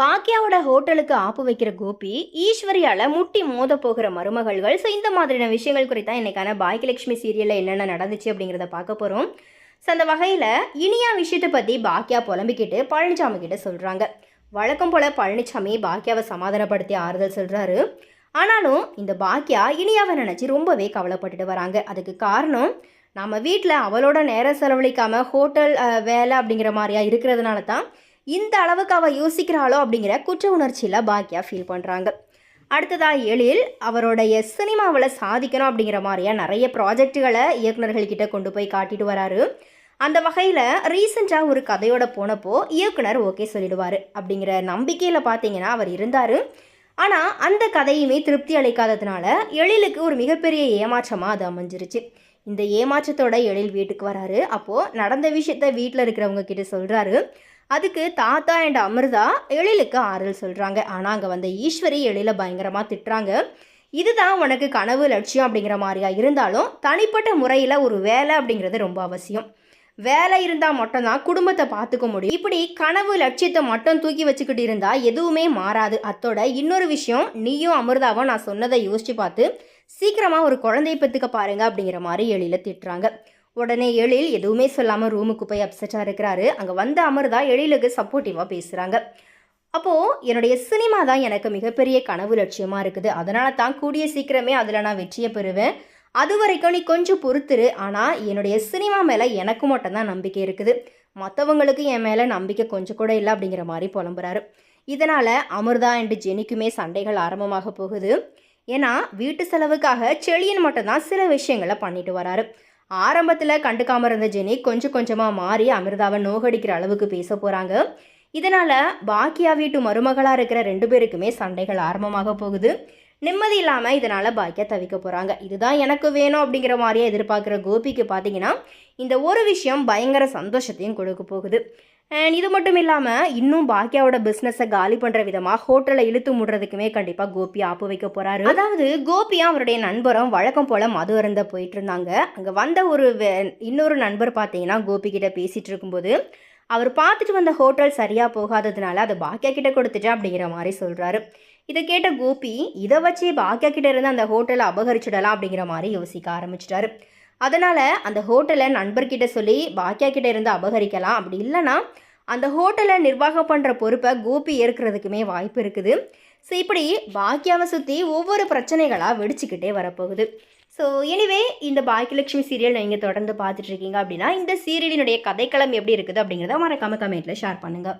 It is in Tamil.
பாக்கியாவோட ஹோட்டலுக்கு ஆப்பு வைக்கிற கோபி ஈஸ்வரியால முட்டி மோத போகிற மருமகள்கள். ஸோ இந்த மாதிரியான விஷயங்கள் குறித்தான் இன்னைக்கான பாக்கியலட்சுமி சீரியலில் என்னென்ன நடந்துச்சு அப்படிங்கிறத பார்க்க போகிறோம் ஸோ அந்த வகையில் இனியா விஷயத்தை பற்றி பாக்கியா புலம்பிக்கிட்டு பழனிசாமி கிட்ட சொல்கிறாங்க வழக்கம் போல் பழனிசாமி பாக்கியாவை சமாதானப்படுத்தி ஆறுதல் சொல்கிறாரு ஆனாலும் இந்த பாக்கியா இனியாவை நினச்சி ரொம்பவே கவலைப்பட்டுட்டு வராங்க. அதுக்கு காரணம் நம்ம வீட்டில் அவளோட நேரம் செலவழிக்காமல் ஹோட்டல் வேலை அப்படிங்கிற மாதிரியா இருக்கிறதுனால தான் இந்த அளவுக்கு அவள் யோசிக்கிறாளோ அப்படிங்கிற குற்ற உணர்ச்சியில் பாக்கியா ஃபீல் பண்ணுறாங்க அடுத்ததாக எழில் அவருடைய சினிமாவில் சாதிக்கணும் அப்படிங்கிற மாதிரியா நிறைய ப்ராஜெக்ட்டுகளை இயக்குநர்கள்கிட்ட கொண்டு போய் காட்டிட்டு வராரு. அந்த வகையில் ரீசெண்டாக ஒரு கதையோட போனப்போ இயக்குனர் ஓகே சொல்லிடுவார் அப்படிங்கிற நம்பிக்கையில் பார்த்தீங்கன்னா அவர் இருந்தார். ஆனால் அந்த கதையுமே திருப்தி அளிக்காததுனால எழிலுக்கு ஒரு மிகப்பெரிய ஏமாற்றமாக அது அமைஞ்சிருச்சு. இந்த ஏமாற்றத்தோட எழில் வீட்டுக்கு வராரு. அப்போது நடந்த விஷயத்த வீட்டில் இருக்கிறவங்க கிட்ட சொல்கிறாரு அதுக்கு தாத்தா அண்ட் அமிர்தா எழிலுக்கு ஆறுதல் சொல்கிறாங்க ஆனால் அங்கே வந்த ஈஸ்வரி எழில பயங்கரமாக திட்டுறாங்க. இதுதான் உனக்கு கனவு லட்சியம் அப்படிங்கிற மாதிரியா இருந்தாலும் தனிப்பட்ட முறையில் ஒரு வேலை அப்படிங்கிறது ரொம்ப அவசியம். வேலை இருந்தால் மட்டும்தான் குடும்பத்தை பார்த்துக்க முடியும். இப்படி கனவு லட்சியத்தை மட்டும் தூக்கி வச்சுக்கிட்டு இருந்தால் எதுவுமே மாறாது. அத்தோட இன்னொரு விஷயம் நீயும் அமிர்தாவும் நான் சொன்னதை யோசித்து பார்த்து சீக்கிரமாக ஒரு குழந்தைய பெற்றுக்க பாருங்க அப்படிங்கிற மாதிரி எழில திட்டுறாங்க. உடனே எழில் எதுவுமே சொல்லாமல் ரூமுக்கு போய் அப்செட்டாக இருக்கிறாரு. அங்கே வந்த அமிர்தா எழிலுக்கு சப்போர்ட்டிவாக பேசுகிறாங்க அப்போது என்னுடைய சினிமா தான் எனக்கு மிகப்பெரிய கனவு லட்சியமாக இருக்குது. அதனால தான் கூடிய சீக்கிரமே அதில் நான் வெற்றியை பெறுவேன். அது வரைக்கும் நீ கொஞ்சம் பொறுத்துரு. ஆனால் என்னுடைய சினிமா மேலே எனக்கு மட்டும்தான் நம்பிக்கை இருக்குது. மற்றவங்களுக்கு என் மேலே நம்பிக்கை கொஞ்சம் கூட இல்லை அப்படிங்கிற மாதிரி புலம்புறாரு. இதனால் அமிர்தா அண்டு ஜெனிக்குமே சண்டைகள் ஆரம்பமாக போகுது. ஏன்னா வீட்டு செலவுக்காக செழியன் மட்டும்தான் சில விஷயங்களை பண்ணிட்டு வராரு. ஆரம்பத்தில் கண்டுக்காமல் இருந்த ஜெனி கொஞ்சம் கொஞ்சமாக மாறி அமிர்தாவை நோகடிக்கிற அளவுக்கு பேச போகிறாங்க இதனால் பாக்கியா வீட்டு மருமகளாக இருக்கிற ரெண்டு பேருக்குமே சண்டைகள் ஆரம்பமாக போகுது. நிம்மதி இல்லாமல் இதனால் பாக்கியா தவிக்க போகிறாங்க இதுதான் எனக்கு வேணும் அப்படிங்கிற மாதிரியே எதிர்பார்க்குற கோபிக்கு பார்த்தீங்கன்னா இந்த ஒரு விஷயம் பயங்கர சந்தோஷத்தையும் கொடுக்க போகுது. அண்ட் இது மட்டும் இல்லாமல் இன்னும் பாக்கியாவோட பிஸ்னஸை காலி பண்ணுற விதமாக ஹோட்டலை இழுத்து முடுறதுக்குமே கண்டிப்பாக கோபி ஆப்பு வைக்க போகிறாரு அதாவது கோபியும் அவருடைய நண்பரும் வழக்கம் போல் மது அருந்த போயிட்டு இருந்தாங்க அங்கே வந்த ஒரு இன்னொரு நண்பர் பார்த்தீங்கன்னா கோபி கிட்ட பேசிகிட்டு இருக்கும்போது அவர் பார்த்துட்டு வந்த ஹோட்டல் சரியாக போகாததுனால அதை பாக்கியா கிட்ட கொடுத்துட்டேன் அப்படிங்கிற மாதிரி சொல்கிறாரு இதை கேட்ட கோபி இதை வச்சு பாக்கியா கிட்ட இருந்து அந்த ஹோட்டலை அபகரிச்சிடலாம் அப்படிங்கிற மாதிரி யோசிக்க ஆரம்பிச்சிட்டாரு. அதனால் அந்த ஹோட்டலை நண்பர்கிட்ட சொல்லி பாக்கியா கிட்ட இருந்து அபகரிக்கலாம். அப்படி இல்லைன்னா அந்த ஹோட்டலை நிர்வாகம் பண்ணுற பொறுப்பை கோபி ஏற்கிறதுக்குமே வாய்ப்பு இருக்குது. ஸோ இப்படி பாக்கியாவை சுற்றி ஒவ்வொரு பிரச்சனைகளாக வெடிச்சுக்கிட்டே வரப்போகுது. ஸோ எனிவே இந்த பாக்கியலட்சுமி சீரியல் நீங்கள் தொடர்ந்து பார்த்துட்ருக்கீங்க அப்படின்னா இந்த சீரியலினுடைய கதைக்களம் எப்படி இருக்குது அப்படிங்கிறத மறக்காம கமெண்ட்டில் ஷேர் பண்ணுங்கள்